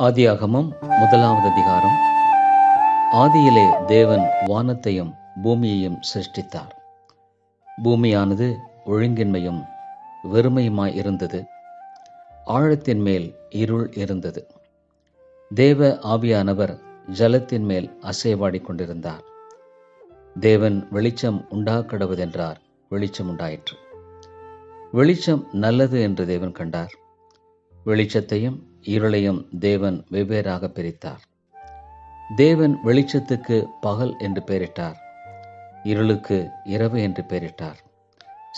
ஆதியாகமம் முதலாவது அதிகாரம். ஆதியிலே தேவன் வானத்தையும் பூமியையும் சிருஷ்டித்தார். பூமியானது ஒழுங்கின்மையும் வெறுமையுமாய் இருந்தது ஆழத்தின் மேல் இருள் இருந்தது. தேவ ஆவியானவர் ஜலத்தின் மேல் அசைவாடிக் கொண்டிருந்தார் தேவன் வெளிச்சம் உண்டாக்கடவுதென்றார் வெளிச்சம் உண்டாயிற்று. வெளிச்சம் நல்லது என்று தேவன் கண்டார். வெளிச்சத்தையும் இருளையும் தேவன் வெவ்வேறாக பிரித்தார். தேவன் வெளிச்சத்துக்கு பகல் என்று பெயரிட்டார். இருளுக்கு இரவு என்று பெயரிட்டார்.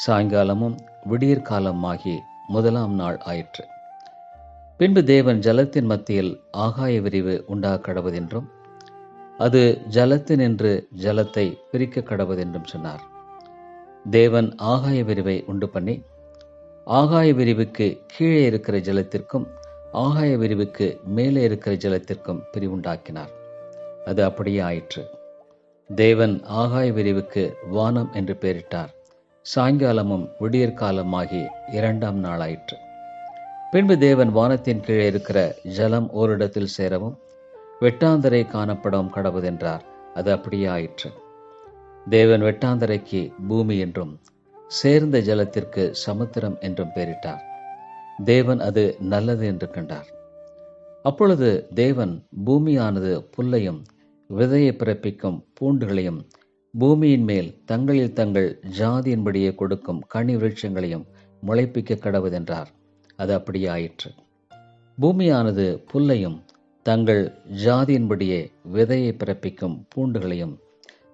சாயங்காலமும் விடியற்காலம் ஆகி முதலாம் நாள் ஆயிற்று. பின்பு தேவன் ஜலத்தின் மத்தியில் ஆகாய விரிவு உண்டாக கடவுதென்றும் அது ஜலத்தினின்று ஜலத்தை பிரிக்க கடவுதென்றும் சொன்னார். தேவன் ஆகாய விரிவை உண்டு பண்ணி ஆகாய விரிவுக்கு கீழே இருக்கிற ஜலத்திற்கும் ஆகாய விரிவுக்கு மேலே இருக்கிற ஜலத்திற்கும் பிரிவுண்டாக்கினார். அது அப்படியே ஆயிற்று. தேவன் ஆகாய விரிவுக்கு வானம் என்று பெயரிட்டார். சாயங்காலமும் விடியற்காலமாகி இரண்டாம் நாளாயிற்று. பின்பு தேவன் வானத்தின் கீழே இருக்கிற ஜலம் ஓரிடத்தில் சேரவும் வெட்டாந்தரை காணப்படவும் கடவுதென்றார். அது அப்படியே ஆயிற்று. தேவன் வெட்டாந்தரைக்கு பூமி என்றும் சேர்ந்த ஜலத்திற்கு சமுத்திரம் என்றும் பெயரிட்டார். தேவன் அது நல்லது என்று கண்டார். அப்பொழுது தேவன் பூமியானது புல்லையும் விதையை பிறப்பிக்கும் பூண்டுகளையும் பூமியின் மேல் தங்களில் தங்கள் ஜாதியின்படியே கொடுக்கும் கனி விருட்சங்களையும் முளைப்பிக்க கடவுதென்றார். அது அப்படியாயிற்று. பூமியானது புல்லையும் தங்கள் ஜாதியின்படியே விதையை பிறப்பிக்கும் பூண்டுகளையும்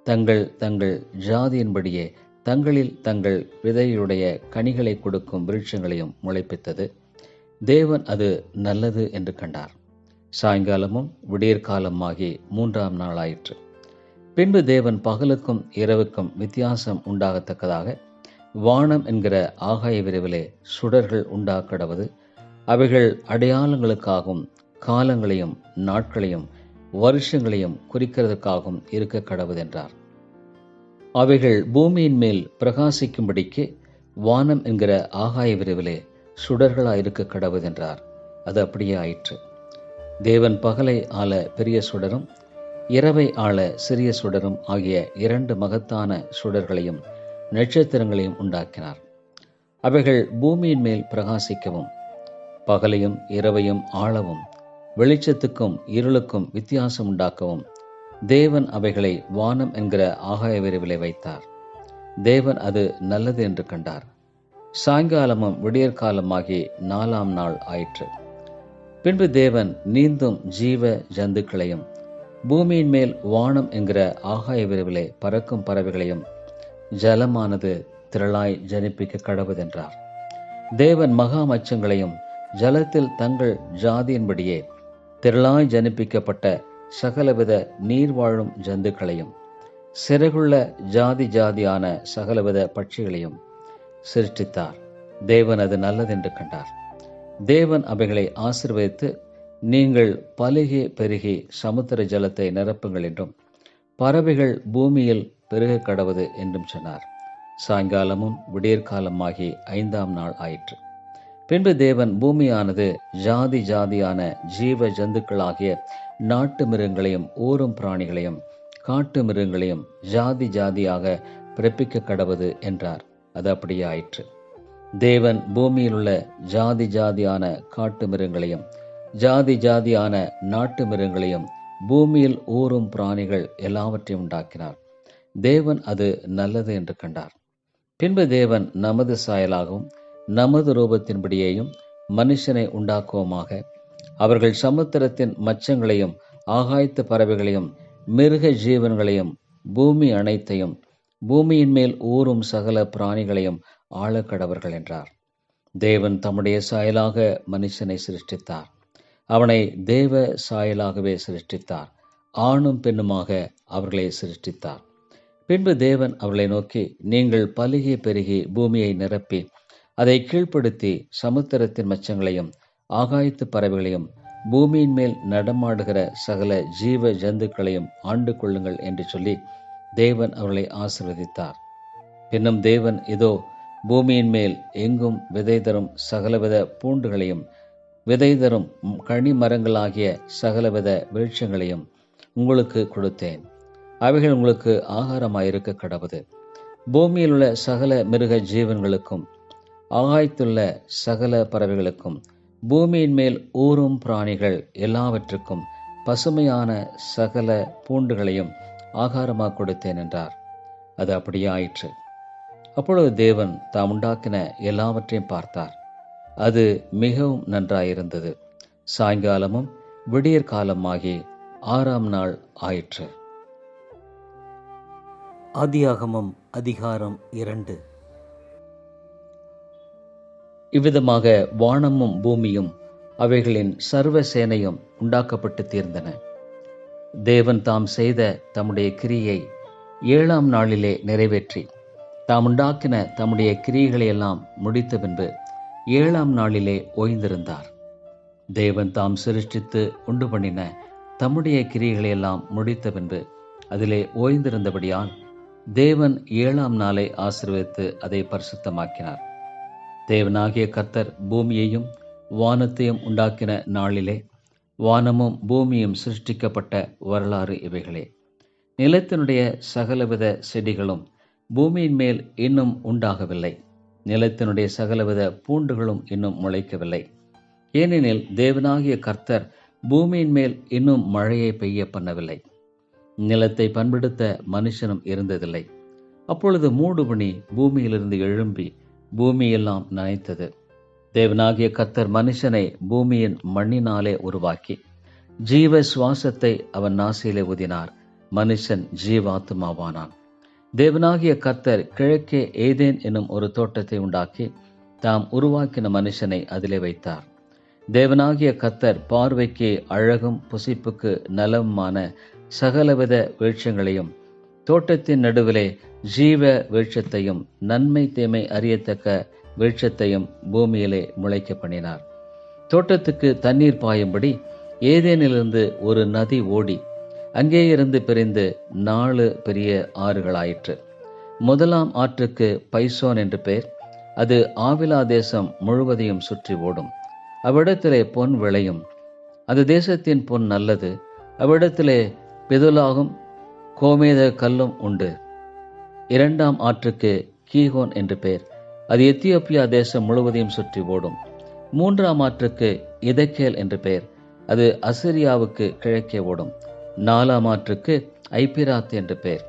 தங்கள் தங்கள் ஜாதியின்படியே தங்களில் தங்கள் விதையுடைய கனிகளை கொடுக்கும் விருட்சங்களையும் முளைப்பித்தது. தேவன் அது நல்லது என்று கண்டார். சாயங்காலமும் விடியற்காலமாகி மூன்றாம் நாளாயிற்று. பின்பு தேவன் பகலுக்கும் இரவுக்கும் வித்தியாசம் உண்டாகத்தக்கதாக வானம் என்கிற ஆகாய விரைவிலே சுடர்கள் உண்டாக்கடவது அவைகள் அடையாளங்களுக்காகவும் காலங்களையும் நாட்களையும் வருஷங்களையும் குறிக்கிறதுக்காகவும் இருக்க கடவுதென்றார் அவைகள் பூமியின் மேல் பிரகாசிக்கும்படிக்கு வானம் என்கிற ஆகாய விரைவிலே சுடர்களாயிருக்க கடவுதென்றார். அது அப்படியே ஆயிற்று. தேவன் பகலை ஆள பெரிய சுடரும் இரவை ஆள சிறிய சுடரும் ஆகிய இரண்டு மகத்தான சுடர்களையும் நட்சத்திரங்களையும் உண்டாக்கினார். அவைகள் பூமியின் மேல் பிரகாசிக்கவும் பகலையும் இரவையும் ஆளவும் வெளிச்சத்துக்கும் இருளுக்கும் வித்தியாசம் உண்டாக்கவும் தேவன் அவைகளை வானம் என்கிற ஆகாய விரைவிலே வைத்தார். தேவன் அது நல்லது என்று கண்டார். சாயங்காலமும் விடியற்காலமாகி நாலாம் நாள் ஆயிற்று. பின்பு தேவன் நீந்தும் ஜீவ ஜந்துக்களையும் பூமியின் மேல் வானம் என்கிற ஆகாய விரைவிலே பறக்கும் பறவைகளையும் ஜலமானது திரளாய் ஜனிப்பிக்க கடவுதென்றார். தேவன் மகா மச்சங்களையும் ஜலத்தில் தங்கள் ஜாதியின்படியே திரளாய் ஜனிப்பிக்கப்பட்ட சகலவித நீர் வாழும் ஜந்துக்களையும் சிறகுள்ள ஜாதி ஜாதியான சகலவித பட்சிகளையும் சிருஷ்டித்தார். தேவன் அது நல்லதென்று கண்டார். தேவன் அவைகளை ஆசிர்வதித்து நீங்கள் பலுகி பெருகி சமுத்திர ஜலத்தை நிரப்புங்கள் என்றும் பறவைகள் பூமியில் பெருக கடவுது என்றும் சொன்னார். சாயங்காலமும் விடியற்காலமாகி ஐந்தாம் நாள் ஆயிற்று. பின்பு தேவன் பூமியானது ஜாதி ஜாதியான ஜீவ ஜந்துக்களாகிய நாட்டு மிருகங்களையும் ஊரும் பிராணிகளையும் காட்டு மிருகங்களையும் ஜாதி ஜாதியாக பிறப்பிக்க கடவுது என்றார். அது அப்படியே ஆயிற்று தேவன் பூமியில் உள்ள ஜாதி ஜாதியான காட்டு மிருகங்களையும் ஜாதி ஜாதியான நாட்டு மிருகங்களையும் பூமியில் ஊறும் பிராணிகள் எல்லாவற்றையும் உண்டாக்கினார். தேவன் அது நல்லது என்று கண்டார். பின்பு தேவன் நமது சாயலாகவும் நமது ரூபத்தின்படியேயும் மனுஷனை உண்டாக்குவோமாக அவர்கள் சமுத்திரத்தின் மச்சங்களையும் ஆகாயத்து பறவைகளையும் மிருக ஜீவன்களையும் பூமி அனைத்தையும் பூமியின் மேல் ஊறும் சகல பிராணிகளையும் ஆழக்கடவர்கள் என்றார். தேவன் தம்முடைய சாயலாக மனுஷனை சிருஷ்டித்தார். அவனை தேவ சாயலாகவே சிருஷ்டித்தார். ஆணும் பெண்ணுமாக அவர்களை சிருஷ்டித்தார். பின்பு தேவன் அவர்களை நோக்கி நீங்கள் பலுகி பெருகி பூமியை நிரப்பி அதை கீழ்ப்படுத்தி சமுத்திரத்தின் மச்சங்களையும் ஆகாயத்து பறவைகளையும் பூமியின் மேல் நடமாடுகிற சகல ஜீவ ஜந்துக்களையும் ஆண்டு கொள்ளுங்கள் என்று சொல்லி தேவன் அவர்களை ஆசிர்வதித்தார். பின்னும் தேவன் இதோ பூமியின் மேல் எங்கும் விதை தரும் சகலவித பூண்டுகளையும் விதை தரும் கனி மரங்களாகிய சகலவித வெளிச்சங்களையும் உங்களுக்கு கொடுத்தேன். அவைகள் உங்களுக்கு ஆகாரமாயிருக்க கடவுது. பூமியில் உள்ள சகல மிருக ஜீவன்களுக்கும் ஆகாய்த்துள்ள சகல பறவைகளுக்கும் பூமியின் மேல் ஊறும் பிராணிகள் எல்லாவற்றுக்கும் பசுமையான சகல பூண்டுகளையும் ஆகாரமாக கொடுத்தேன் என்றார். அது அப்படியே ஆயிற்று அப்பொழுது தேவன் தாம் உண்டாக்கின எல்லாவற்றையும் பார்த்தார். அது மிகவும் நன்றாயிருந்தது. சாயங்காலமும் விடியற் காலமாகி ஆறாம் நாள் ஆயிற்று. ஆதியாகமம் அதிகாரம் இரண்டு. இவ்விதமாக வானமும் பூமியும் அவைகளின் சர்வ சேனையும் உண்டாக்கப்பட்டு தீர்ந்தன. தேவன் தாம் செய்த தம்முடைய கிரியை ஏழாம் நாளிலே நிறைவேற்றி தாம் உண்டாக்கின தம்முடைய கிரியைகளையெல்லாம் முடித்த பின்பு ஏழாம் நாளிலே ஓய்ந்திருந்தார். தேவன் தாம் சிருஷ்டித்து உண்டு பண்ணின தம்முடைய கிரியைகளையெல்லாம் முடித்த பின்பு அதிலே ஓய்ந்திருந்தபடியால் தேவன் ஏழாம் நாளை ஆசிர்வதித்து அதை பரிசுத்தமாக்கினார். தேவனாகிய கர்த்தர் பூமியையும் வானத்தையும் உண்டாக்கின நாளிலே வானமும் பூமியும் சிருஷ்டிக்கப்பட்ட வரலாறு இவைகளே. நிலத்தினுடைய சகலவித செடிகளும் பூமியின் மேல் இன்னும் உண்டாகவில்லை. நிலத்தினுடைய சகலவித பூண்டுகளும் இன்னும் முளைக்கவில்லை. ஏனெனில் தேவனாகிய கர்த்தர் பூமியின் மேல் இன்னும் மழையை பெய்ய பண்ணவில்லை. நிலத்தை பண்படுத்த மனுஷனும் இருந்ததில்லை. அப்பொழுது மூடுபணி பூமியிலிருந்து எழும்பி பூமியெல்லாம் நனைத்தது. தேவனாகிய கத்தர் மனுஷனை பூமியின் மண்ணினாலே உருவாக்கி ஜீவ சுவாசத்தை அவன் நாசியிலே ஊதினார். மனுஷன் ஜீவாத்மாவானான். தேவனாகிய கத்தர் கிழக்கே ஏதேன் என்னும் ஒரு தோட்டத்தை உண்டாக்கி தாம் உருவாக்கின மனுஷனை அதிலே வைத்தார். தேவனாகிய கத்தர் பார்வைக்கு அழகும் புசிப்புக்கு நலமுமான சகலவித வீழ்ச்சங்களையும் தோட்டத்தின் நடுவிலே ஜீவ வீழ்ச்சத்தையும் நன்மை தீமை அறியத்தக்க விருட்சத்தையும் பூமியிலே முளைக்க பண்ணினார். தோட்டத்துக்கு தண்ணீர் பாயும்படி ஏதேனிலிருந்து ஒரு நதி ஓடி அங்கே இருந்து பிரிந்து நாலு பெரிய ஆறுகளாயிற்று. முதலாம் ஆற்றுக்கு பைசோன் என்று பெயர். அது ஆவிலா தேசம் முழுவதையும் சுற்றி ஓடும். அவ்விடத்திலே பொன் விளையும். அந்த தேசத்தின் பொன் நல்லது. அவ்விடத்திலே பிதுலாகும் கோமேத கல்லும் உண்டு. இரண்டாம் ஆற்றுக்கு கீகோன் என்று பெயர். அது எத்தியோப்பியா தேசம் முழுவதையும் சுற்றி ஓடும். மூன்றாம் ஆற்றுக்கு இதக்கேல் என்று பெயர். அது அசிரியாவுக்கு கிழக்கே ஓடும். நாலாம் ஆற்றுக்கு ஐபிராத் என்று பெயர்.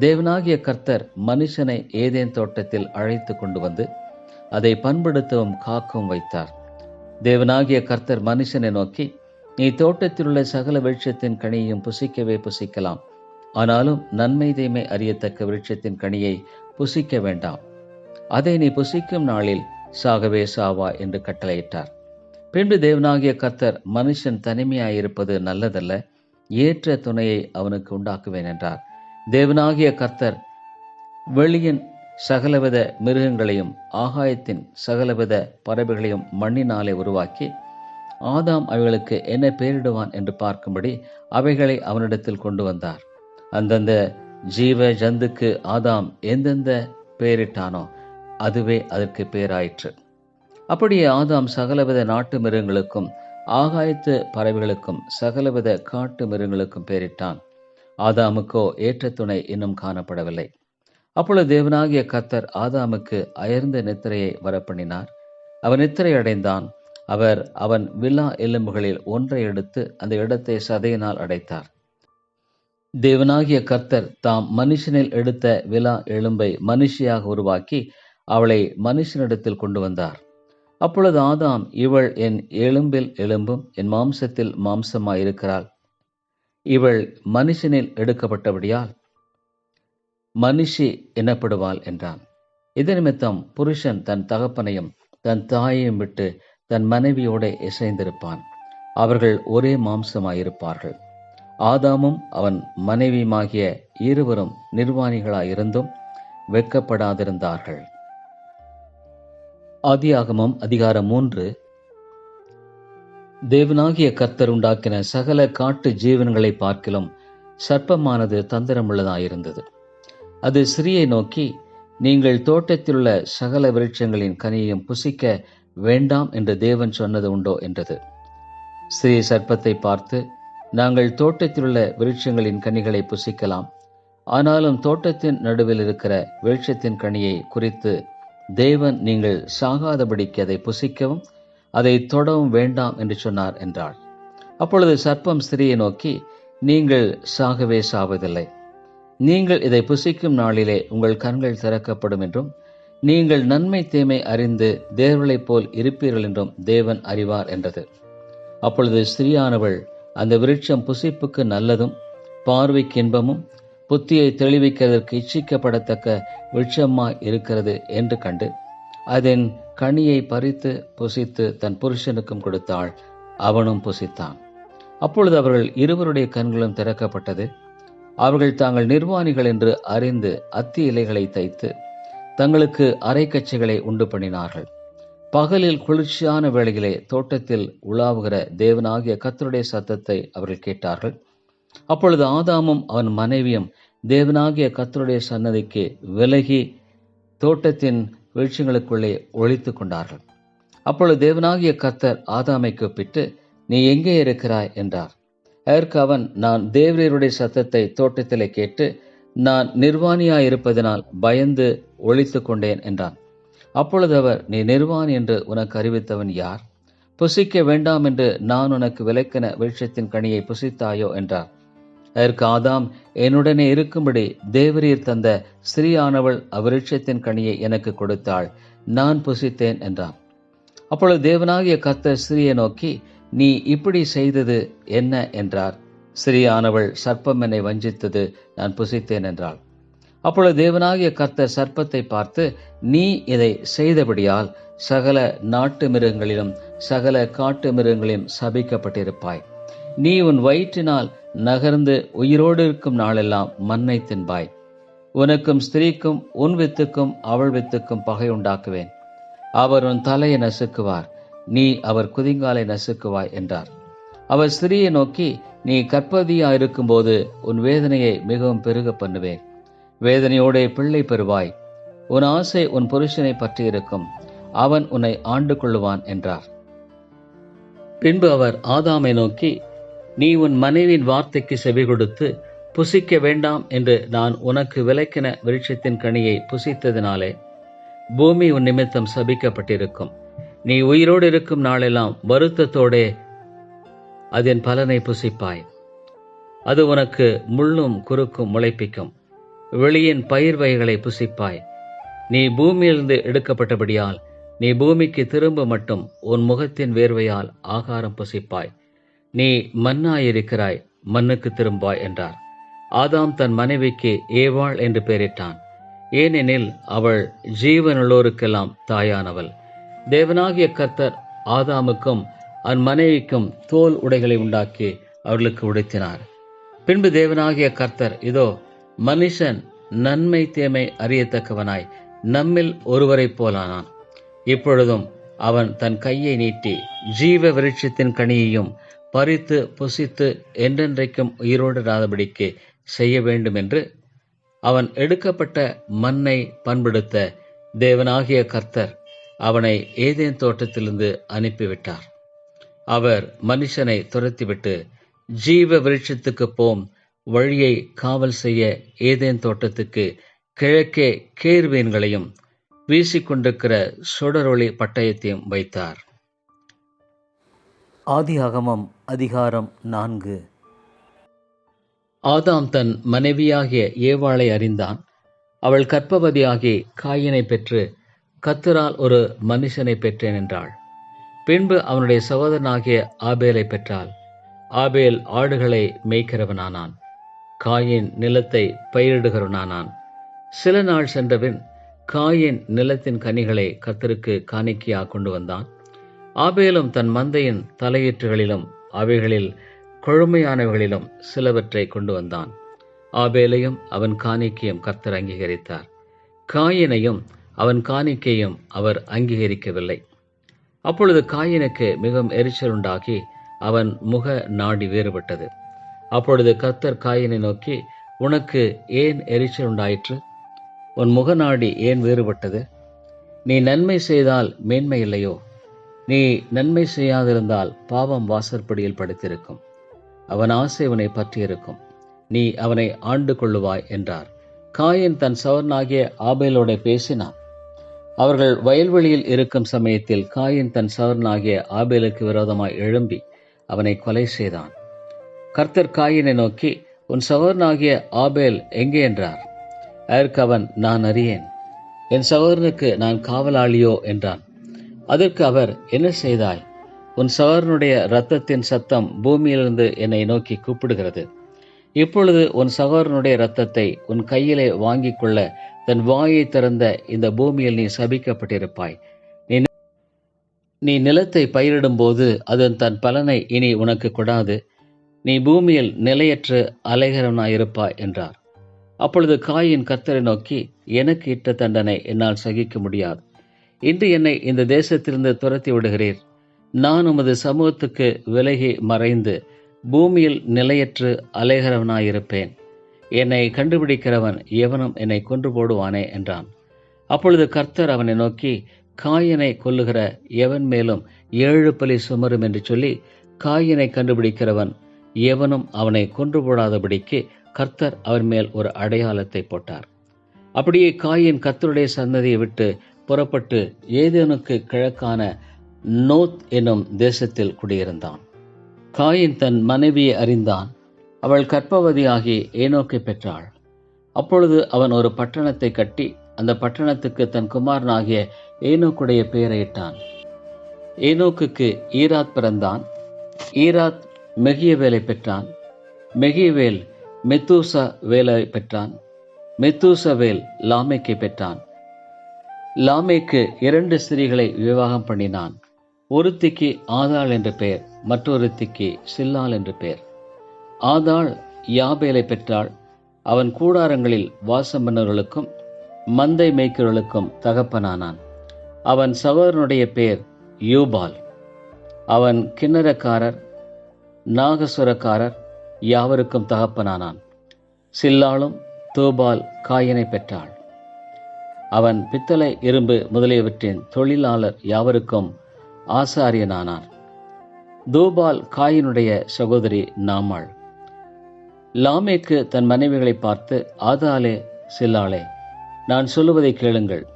தேவனாகிய கர்த்தர் மனுஷனை ஏதேன் தோட்டத்தில் அழைத்து கொண்டு வந்து அதை பண்படுத்தவும் காக்கவும் வைத்தார். தேவனாகிய கர்த்தர் மனுஷனை நோக்கி நீ தோட்டத்தில் உள்ள சகல விருட்சத்தின் கனியையும் புசிக்கவே புசிக்கலாம். ஆனாலும் நன்மை தீமை அறியத்தக்க விருட்சத்தின் கனியை புசிக்க வேண்டாம். அதை நீ புசிக்கும் நாளில் சாகவே சாவா என்று கட்டளையிட்டார். பின்பு தேவனாகிய கர்த்தர் மனுஷன் தனிமையாயிருப்பது நல்லதல்ல ஏற்ற துணையை அவனுக்கு உண்டாக்குவேன் என்றார். தேவனாகிய கர்த்தர் வெளியின் சகலவித மிருகங்களையும் ஆகாயத்தின் சகலவித பறவைகளையும் மண்ணினாலே உருவாக்கி ஆதாம் அவைகளுக்கு என்ன பெயரிடுவான் என்று பார்க்கும்படி அவைகளை அவனிடத்தில் கொண்டு வந்தார். அந்தந்த ஜீவ ஜந்துக்கு ஆதாம் எந்தெந்த பெயரிட்டானோ அதுவே அதற்கு பேராயிற்று. அப்படியே ஆதாம் சகலவித நாட்டு மிருகங்களுக்கும் ஆகாயத்து பறவைகளுக்கும் சகலவித காட்டு மிருகங்களுக்கும் பெயரிட்டான் ஆதாமுக்கோ ஏற்ற துணை இன்னும் காணப்படவில்லை. அப்பொழுது தேவனாகிய கர்த்தர் ஆதாமுக்கு அயர்ந்த நித்திரையை வரப்பண்ணினார். அவன் நித்திரை அடைந்தான். அவர் அவன் வில்லா எலும்புகளில் ஒன்றை எடுத்து அந்த இடத்தை சதையினால் அடைத்தார். தேவனாகிய கர்த்தர் தாம் மனுஷனில் எடுத்த விழா எலும்பை மனுஷியாக உருவாக்கி அவளை மனுஷனிடத்தில் கொண்டு வந்தார். அப்பொழுது ஆதாம் இவள் என் எலும்பில் எலும்பும் என் மாம்சத்தில் மாம்சமாயிருக்கிறாள். இவள் மனுஷனில் எடுக்கப்பட்டபடியால் மனுஷி எனப்படுவாள் என்றான். இது நிமித்தம் புருஷன் தன் தகப்பனையும் தன் தாயையும் விட்டு தன் மனைவியோட இசைந்திருப்பான். அவர்கள் ஒரே மாம்சமாயிருப்பார்கள். ஆதாமும் அவன் மனைவியுமாகிய இருவரும் நிர்வாணிகளாயிருந்தும் வெட்கப்படாதிருந்தார்கள். ஆதியாகமம் அதிகாரம் மூன்று. தேவனாகிய கர்த்தர் உண்டாக்கின சகல காட்டு ஜீவன்களை பார்க்கிலும் சர்ப்பமானது தந்திரமுள்ளதாயிருந்தது. அது சிறியை நோக்கி நீங்கள் தோட்டத்திலுள்ள சகல விருட்சங்களின் கனியையும் புசிக்க வேண்டாம் என்று தேவன் சொன்னது உண்டோ? என்றது. ஸ்ரீ சர்ப்பத்தை பார்த்து நாங்கள் தோட்டத்திலுள்ள விருட்சங்களின் கனிகளை புசிக்கலாம். ஆனாலும் தோட்டத்தின் நடுவில் இருக்கிற விருட்சத்தின் கனியை குறித்து தேவன் நீங்கள் சாகாதபடிக்கு அதை புசிக்கவும் அதை தொடவும் வேண்டாம் என்று சொன்னார் என்றாள். அப்பொழுது சர்ப்பம் ஸ்திரியை நோக்கி நீங்கள் சாகவே சாவதில்லை. நீங்கள் இதை புசிக்கும் நாளிலே உங்கள் கண்கள் திறக்கப்படும் என்றும் நீங்கள் நன்மை தீமை அறிந்து தேவர்களைப் போல் இருப்பீர்கள் என்றும் தேவன் அறிவார் என்றது. அப்பொழுது ஸ்திரியானவள் அந்த விருட்சம் புசிப்புக்கு நல்லதும் பார்வைக்கு இன்பமும் புத்தியை தெளிவிக்கிறதற்கு இச்சிக்கப்படத்தக்க விருட்சமாய் இருக்கிறது என்று கண்டு அதன் கனியை பறித்து புசித்து தன் புருஷனுக்கும் கொடுத்தாள். அவனும் புசித்தான். அப்பொழுது அவர்கள் இருவருடைய கண்களும் திறக்கப்பட்டது. அவர்கள் தாங்கள் நிர்வாணிகள் என்று அறிந்து அத்தி இலைகளை தைத்து தங்களுக்கு அரைக்கச்சைகளை உண்டு பண்ணினார்கள். பகலில் குளிர்ச்சியான வேளையிலே தோட்டத்தில் உலாவுகிற தேவனாகிய கத்தருடைய சத்தத்தை அவர்கள் கேட்டார்கள். அப்பொழுது ஆதாமும் அவன் மனைவியும் தேவனாகிய கத்தருடைய சன்னதிக்கு விலகி தோட்டத்தின் வீழ்ச்சிகளுக்குள்ளே ஒழித்து கொண்டார்கள். அப்பொழுது தேவனாகிய கத்தர் ஆதாமை கூப்பிட்டு நீ எங்கே இருக்கிறாய்? என்றார். அதற்கு அவன் நான் தேவரீருடைய சத்தத்தை தோட்டத்திலே கேட்டு நான் நிர்வாணியாயிருப்பதனால் பயந்து ஒழித்து கொண்டேன் என்றான். அப்பொழுது அவர் நீ நிர்வாணி என்று உனக்கு அறிவித்தவன் யார்? புசிக்க வேண்டாம் என்று நான் உனக்கு விளக்கின வெளிச்சத்தின் கனியை புசித்தாயோ? என்றார். அதற்கு ஆதாம் என்னுடனே இருக்கும்படி தேவரீர் தந்த ஸ்திரீயானவள் அவ்விருட்சத்தின் கனியை எனக்கு கொடுத்தாள். நான் புசித்தேன் என்றான். அப்பொழுது தேவனாகிய கர்த்தர் ஸ்திரியை நோக்கி நீ இப்படி செய்தது என்ன? என்றார். ஸ்திரீயானவள் சர்ப்பம் என்னை வஞ்சித்தது நான் புசித்தேன் என்றாள். அப்பொழுது தேவனாகிய கர்த்தர் சர்ப்பத்தை பார்த்து நீ இதை செய்தபடியால் சகல நாட்டு மிருகங்களிலும் சகல காட்டு மிருகங்களிலும் சபிக்கப்பட்டிருப்பாய். நீ உன் வயிற்றினால் நகர்ந்து உயிரோடு இருக்கும் நாளெல்லாம் மண்ணை தின்பாய். உனக்கும் ஸ்திரீக்கும் உன் வித்துக்கும் அவள் வித்துக்கும் பகை உண்டாக்குவேன். அவர் உன் தலையை நசுக்குவார். நீ அவர் குதிங்காலை நசுக்குவாய் என்றார். அவர் ஸ்திரியை நோக்கி நீ கற்பதியா இருக்கும்போது உன் வேதனையை மிகவும் பெருக பண்ணுவேன். வேதனையோடே பிள்ளை பெறுவாய். உன் ஆசை உன் புருஷனை பற்றியிருக்கும் அவன் உன்னை ஆண்டு கொள்ளுவான் என்றார். பின்பு அவர் ஆதாமை நோக்கி நீ உன் மனைவியின் வார்த்தைக்கு செவி கொடுத்து புசிக்க வேண்டாம் என்று நான் உனக்கு விளக்கின விருட்சத்தின் கனியை புசித்ததினாலே பூமி உன் நிமித்தம் சபிக்கப்பட்டிருக்கும். நீ உயிரோடு இருக்கும் நாளெல்லாம் வருத்தத்தோடே அதன் பலனை புசிப்பாய். அது உனக்கு முள்ளும் குறுக்கும் முளைப்பிக்கும். வெளியின் பயிர் வகைகளை புசிப்பாய். நீ பூமியிலிருந்து எடுக்கப்பட்டபடியால் நீ பூமிக்கு திரும்ப மட்டும் உன் முகத்தின் வேர்வையால் ஆகாரம் புசிப்பாய். நீ மண்ணாயிருக்கிறாய் மண்ணுக்கு திரும்பாய் என்றார். ஆதாம் தன் மனைவிக்கு ஏவாள் என்று பெயரிட்டான். ஏனெனில் அவள் ஜீவனுள்ளோருக்கெல்லாம் தாயானவள். தேவனாகிய கர்த்தர் ஆதாமுக்கும் அவன் மனைவிக்கும் தோல் உடைகளை உண்டாக்கி அவர்களுக்கு உடுத்தினார். பின்பு தேவனாகிய கர்த்தர் இதோ மனுஷன் நன்மை தேமை அறியத்தக்கவனாய் நம்மில் ஒருவரைப் போலானான். இப்பொழுதும் அவன் தன் கையை நீட்டி ஜீவ விருட்சத்தின் கனியையும் பறித்து புசித்து என்றென்றைக்கும் உயிரோடு இராதபடிக்கு செய்ய வேண்டும் என்று அவன் எடுக்கப்பட்ட மண்ணை பண்படுத்த தேவனாகிய கர்த்தர் அவனை ஏதேன் தோட்டத்திலிருந்து அனுப்பிவிட்டார். அவர் மனுஷனை துரத்திவிட்டு ஜீவ விருட்சத்துக்கு போம் வழியை காவல் செய்ய ஏதேன் தோட்டத்துக்கு கிழக்கே கேர்வீன்களையும் வீசிக்கொண்டிருக்கிற சுடரொளி பட்டயத்தையும் வைத்தார். ஆதியாகமம் அதிகாரம் நான்கு. ஆதாம் தன் மனைவியாகிய ஏவாளை அறிந்தான். அவள் கற்பவதியாகி காயினை பெற்று கத்தரால் ஒரு மனுஷனை பெற்றேன் என்றாள். பின்பு அவனுடைய சகோதரனாகிய ஆபேலை பெற்றாள். ஆபேல் ஆடுகளை மேய்க்கிறவனானான். காயின் நிலத்தை பயிரிடுகிறவனானான். சில நாள் சென்றபின் காயின் நிலத்தின் கனிகளை கத்தருக்கு காணிக்கையாக கொண்டு வந்தான். ஆபேலும் தன் மந்தையின் தலையீற்றுகளிலும் அவைகளில் கொழுமையானவைகளிலும் சிலவற்றை கொண்டு வந்தான். ஆபேலையும் அவன் காணிக்கையும் கர்த்தர் அங்கீகரித்தார். காயினையும் அவன் காணிக்கையும் அவர் அங்கீகரிக்கவில்லை. அப்பொழுது காயினுக்கு மிகவும் எரிச்சல் உண்டாகி அவன் முக நாடி வேறுபட்டது. அப்பொழுது கர்த்தர் காயினை நோக்கி உனக்கு ஏன் எரிச்சல் உண்டாயிற்று? உன் முகநாடி ஏன் வேறுபட்டது? நீ நன்மை செய்தால் மேன்மை இல்லையோ? நீ நன்மை செய்யாதிருந்தால் பாவம் வாசற்படியில் படுத்திருக்கும். அவன் ஆசை உன்னை பற்றியிருக்கும். நீ அவனை ஆண்டு கொள்ளுவாய் என்றார். காயின் தன் சவரனாகிய ஆபேலோட பேசினான். அவர்கள் வயல்வெளியில் இருக்கும் சமயத்தில் காயின் தன் சவரனாகிய ஆபேலுக்கு விரோதமாய் எழும்பி அவனை கொலை செய்தான். கர்த்தர் காயினை நோக்கி உன் சவரனாகிய ஆபேல் எங்கே? என்றார். அதற்கு அவன் நான் அறியேன். என் சகோதரனுக்கு நான் காவலாளியோ? என்றான். அதற்கு அவர் என்ன செய்தாய்? உன் சகோதரனுடைய இரத்தத்தின் சத்தம் பூமியிலிருந்து என்னை நோக்கி கூப்பிடுகிறது. இப்பொழுது உன் சகோதரனுடைய இரத்தத்தை உன் கையிலே வாங்கிக் கொள்ள தன் வாயை திறந்த இந்த பூமியில் நீ சபிக்கப்பட்டிருப்பாய். நீ நீ நிலத்தை பயிரிடும்போது அதன் தன் பலனை இனி உனக்கு கொடாது. நீ பூமியில் நிலையற்று அலைகரனாயிருப்பாய் என்றார். அப்பொழுது காயின் கர்த்தரை நோக்கி எனக்கு இட்ட தண்டனை என்னால் சகிக்க முடியாது. இன்று என்னை இந்த தேசத்திலிருந்து துரத்தி விடுகிறீர். நான் உமது சமூகத்துக்கு விலகி மறைந்து பூமியில் நிலையற்று அலைகிறவனாயிருப்பேன். என்னை கண்டுபிடிக்கிறவன் எவனும் என்னை கொன்று போடுவானே என்றான். அப்பொழுது கர்த்தர் அவனை நோக்கி காயனை கொல்லுகிற எவன் மேலும் ஏழு பலி சுமரும்? என்று சொல்லி காயினை கண்டுபிடிக்கிறவன் எவனும் அவனை கொன்று போடாதபடிக்கு கர்த்தர் அவன் மேல் ஒரு அடையாளத்தை போட்டார். அப்படியே காயின் கர்த்தருடைய சந்ததியை விட்டு புறப்பட்டு ஏதேனுக்கு கிழக்கான நோத் என்னும் தேசத்தில் குடியிருந்தான். காயின் தன் மனைவியை அறிந்தான். அவள் கற்பவதியாகி ஏனோக்கை பெற்றாள். அப்பொழுது அவன் ஒரு பட்டணத்தை கட்டி அந்த பட்டணத்துக்கு தன் குமாரனாகிய ஏனோக்குடைய பெயரையிட்டான். ஏனோக்குக்கு ஈராத் பிறந்தான். ஈராத் மெகியவேலை பெற்றான். மெகியவேல் மெத்தூசா வேலை பெற்றான். மெத்தூசவேல் லாமைக்கை பெற்றான். லாமேக்கு இரண்டு ஸ்திரீகளை விவாகம் பண்ணினான். ஒருத்திக்கு ஆதாள் என்று பெயர் மற்றொருத்திக்கு சில்லாள் என்று பெயர். ஆதாள் யாபேலை பெற்றாள். அவன் கூடாரங்களில் வாசம் பண்ணவர்களுக்கும் மந்தை மேய்க்கிறவர்களுக்கும் தகப்பனானான். அவன் சகோதரனுடைய பெயர் யூபால். அவன் கிண்ணறக்காரர் நாகசுரக்காரர் யாவருக்கும் தகப்பனானான். சில்லாளும் தூபால் காயனை பெற்றாள். அவன் பித்தளை இரும்பு முதலியவற்றின் தொழிலாளர் யாவருக்கும் ஆசாரியனானார். தூபால் காயினுடைய சகோதரி நாமாள். லாமேக்கு தன் மனைவிகளை பார்த்து ஆதாலே சில்லாளே நான் சொல்லுவதை கேளுங்கள்.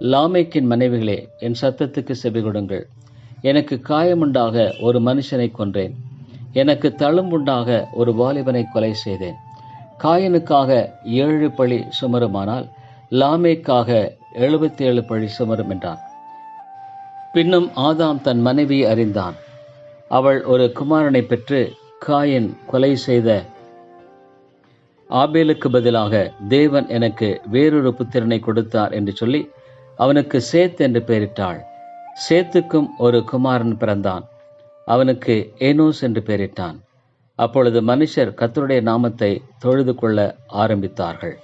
லாமேக்கின் மனைவிகளே என் சத்தத்துக்கு செவி கொடுங்கள். எனக்கு காயமுண்டாக ஒரு மனுஷனை கொன்றேன். எனக்கு தழும்புண்டாக ஒரு வாலிபனை கொலை செய்தேன். காயனுக்காக ஏழு பழி சுமருமானால் லாமேக்காக எழுபத்தி ஏழு பழி சுமரும் என்றான். பின்னும் ஆதாம் தன் மனைவியை அறிந்தான். அவள் ஒரு குமாரனை பெற்று காயின் கொலை செய்த ஆபேலுக்கு பதிலாக தேவன் எனக்கு வேறொரு புத்திரனை கொடுத்தார் என்று சொல்லி அவனுக்கு சேத் என்று பெயரிட்டாள். சேத்துக்கும் ஒரு குமாரன் பிறந்தான். அவனுக்கு ஏனோஸ் என்று பெயரிட்டான். அப்பொழுது மனுஷர் கத்தருடைய நாமத்தை தொழுது கொள்ள ஆரம்பித்தார்கள்.